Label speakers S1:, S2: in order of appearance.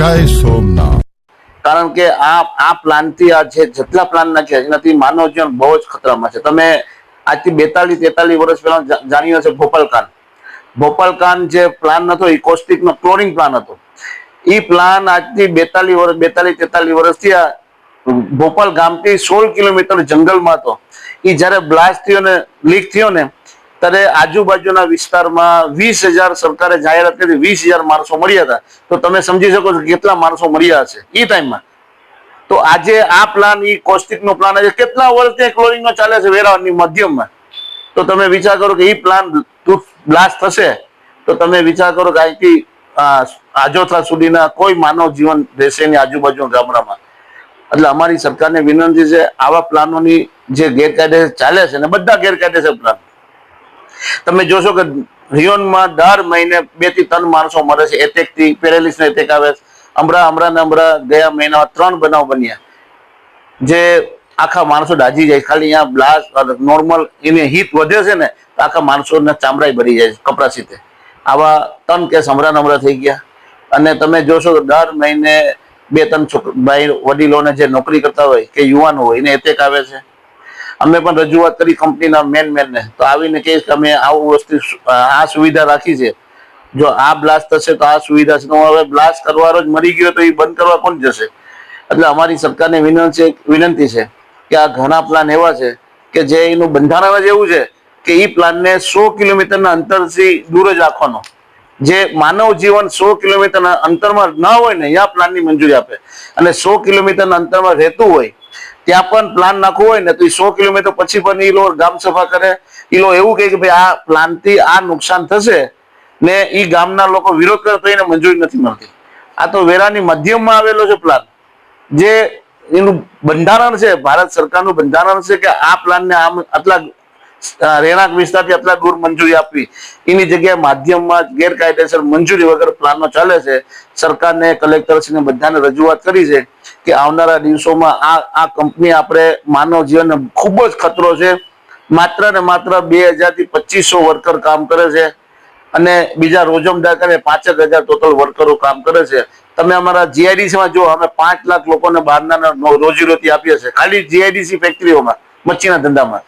S1: જય સોમનાથ.
S2: કારણ કે આ આ પ્લાનથી આ જે જેટલા પ્લાન નાખ્યા છે, એનાથી માનવ જીવન બહુ જ ખતરામાં છે. તમે આજથી બેતાલીસ, તેતાલીસ વર્ષ પહેલા જાણ્યું હશે ભોપાલકાન ભોપાલકાન જે પ્લાન હતો, એ કોસ્ટિક નો ક્લોરિંગ પ્લાન હતો. એ પ્લાન આજથી બેતાલીસ વર્ષ બેતાલીસ, તેતાલીસ વર્ષથી આ ભોપાલ ગામથી સોળ કિલોમીટર જંગલમાં હતો. એ જ્યારે બ્લાસ્ટ થયો ને, લીક થયો ને ત્યારે આજુબાજુના વિસ્તારમાં વીસ હજાર સરકારે જાહેરાત કરી, વીસ હજાર માણસો મળ્યા હતા. તો તમે સમજી શકો છો કેટલા માણસો મળ્યા હશે એ ટાઈમમાં. તો આજે આ પ્લાન એ કોસ્ટિક નો પ્લાન આજે કેટલા વર્ષથી ક્લોરિંગનો ચાલે છે વેરાવળની મધ્યમમાં. તો તમે વિચાર કરો કે એ પ્લાન બ્લાસ્ટ થશે, તો તમે વિચાર કરો કે અહીંથી આજોથા સુધીના કોઈ માનવ જીવન રહેશે નહીં આજુબાજુ ગામડામાં. એટલે અમારી સરકારને વિનંતી છે, આવા પ્લાનોની જે ગેરકાયદેસર ચાલે છે ને, બધા ગેરકાયદેસર પ્લાન તમે જોશો કે રિયોનમાં દર મહિને બેથી ત્રણ માણસો મરે છે. એટેકથી પેરેલિસ નો એટેક આવે. હમણાં હમણાં ને હમણાં ગયા મહિનામાં ત્રણ બનાવ બન્યા. જે આખા માણસો દાજી જાય. ખાલી અહીંયા બ્લાસ્ટ નોર્મલ એની હીટ વધે છે ને, તો આખા માણસોના ચામડાઈ ભરી જાય છે કપડા સીતે. આવા ત્રણ કેસ હમણાં હમણાં થઈ ગયા. અને તમે જોશો દર મહિને બે ત્રણ છોકરા ભાઈ વડીલોને જે નોકરી કરતા હોય કે યુવાનો હોય, એને એટેક આવે છે. અમે પણ રજૂઆત કરી કંપનીના મેન મેનને તો આવીને કહીશ કે અમે આવું વસ્તુ આ સુવિધા રાખી છે. જો આ બ્લાસ્ટ થશે તો આ સુવિધા છે. તો હવે બ્લાસ્ટ કરવાનો જ મરી ગયો તો એ બંધ કરવા કોણ જશે? એટલે અમારી સરકારને વિનંતી વિનંતી છે કે આ ઘણા પ્લાન એવા છે કે જે એનું બંધારણ જ એવું છે કે એ પ્લાનને સો કિલોમીટરના અંતરથી દૂર જ રાખવાનો. જે માનવ જીવન સો કિલોમીટરના અંતરમાં ન હોય ને આ પ્લાનની મંજૂરી આપે. અને સો કિલોમીટરના અંતરમાં રહેતું હોય ત્યાં પણ પ્લાન નાખવો હોય ને તો સો કિલોમીટર પછી પણ એ લોકો ગામ સફા કરે. એ લોકો એવું કહે કે ભાઈ આ પ્લાનથી આ નુકસાન થશે ને એ ગામના લોકો વિરોધ કરતો એને મંજૂરી નથી મળતી. આ તો વેરાની મધ્યમમાં આવેલો છે પ્લાન જે એનું બંધારણ છે, ભારત સરકારનું બંધારણ છે કે આ પ્લાનને આમ આટલા રહેણાંક વિસ્તારથી આટલા દૂર મંજૂરી આપવી. એની જગ્યાએ માધ્યમમાં ગેરકાયદેસર મંજૂરી વગર પ્લાનો ચાલે છે. સરકારને, કલેક્ટરશ્રીને બધાને રજૂઆત કરી છે કે આવનારા દિવસોમાં આ આ કંપની આપણે માનવ જીવનને ખૂબ જ ખતરો છે. માત્ર ને માત્ર બે હજારથી પચીસો વર્કર કામ કરે છે અને બીજા રોજમદાર કરે પાંચેક હજાર ટોટલ વર્કરો કામ કરે છે. તમે અમારા જીઆઈડીસીમાં જો અમે પાંચ લાખ લોકોને બહારના રોજીરોટી આપીએ છીએ. ખાલી જીઆઈડીસી ફેક્ટરીઓમાં મચ્છીના ધંધામાં.